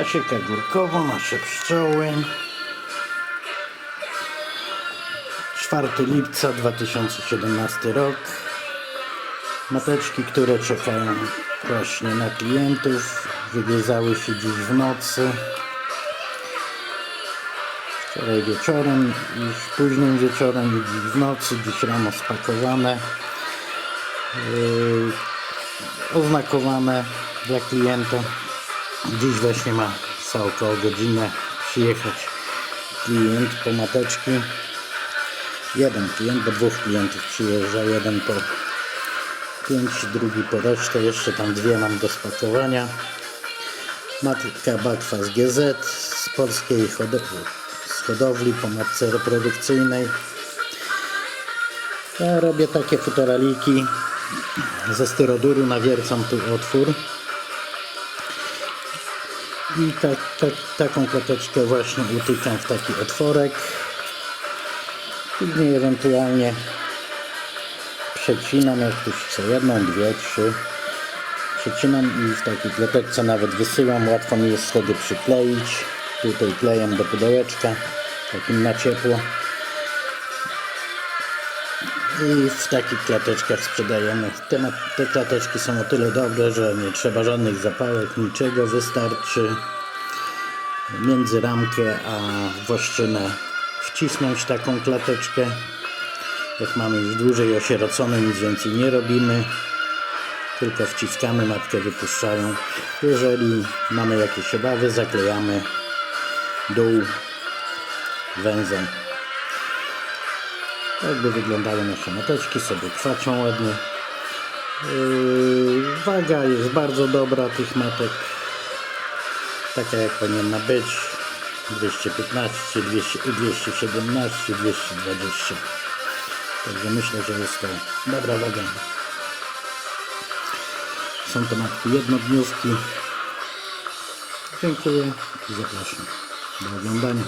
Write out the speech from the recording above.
Pasieka górkowo, nasze pszczoły. 4 lipca 2017 rok. Mateczki, które czekają właśnie na klientów, wygryzały się dziś w nocy. Wczoraj wieczorem i późnym wieczorem i dziś w nocy, dziś rano spakowane. Yy, oznakowane dla klienta. Dziś właśnie ma za około godzinę przyjechać klient po mateczki. Jeden klient, bo dwóch klientów przyjeżdża, jeden po pięć, drugi po resztę, jeszcze tam dwie mam do spakowania. Matka Bakwas GZ z polskiej hodo- z hodowli po matce reprodukcyjnej. Ja robię takie futeraliki ze styroduru, nawiercam tu otwór. I tak, tak, taką klateczkę właśnie utykam w taki otworek. Później ewentualnie przecinam, jak ktoś chce jedną, dwie, trzy. Przecinam i w takiej klateczce nawet wysyłam. Łatwo mi jest wtedy przykleić. Tutaj klejem do pudełeczka, takim na ciepło. I w takich klateczkach sprzedajemy. Te, te klateczki są o tyle dobre, że nie trzeba żadnych zapałek, niczego. Wystarczy między ramkę a włoszczynę wcisnąć taką klateczkę. Jak mamy już dłużej osierocone, nic więcej nie robimy. Tylko wciskamy, matkę wypuszczają. Jeżeli mamy jakieś obawy, zaklejamy dół węzłem. Tak by wyglądały nasze mateczki, sobie kwaczą ładnie. Yy, waga jest bardzo dobra tych matek. Taka jak powinna być. 215, 200, 217, 220. Także myślę, że jest to dobra waga. Są to matki jednodniówki. Dziękuję i zapraszam do oglądania.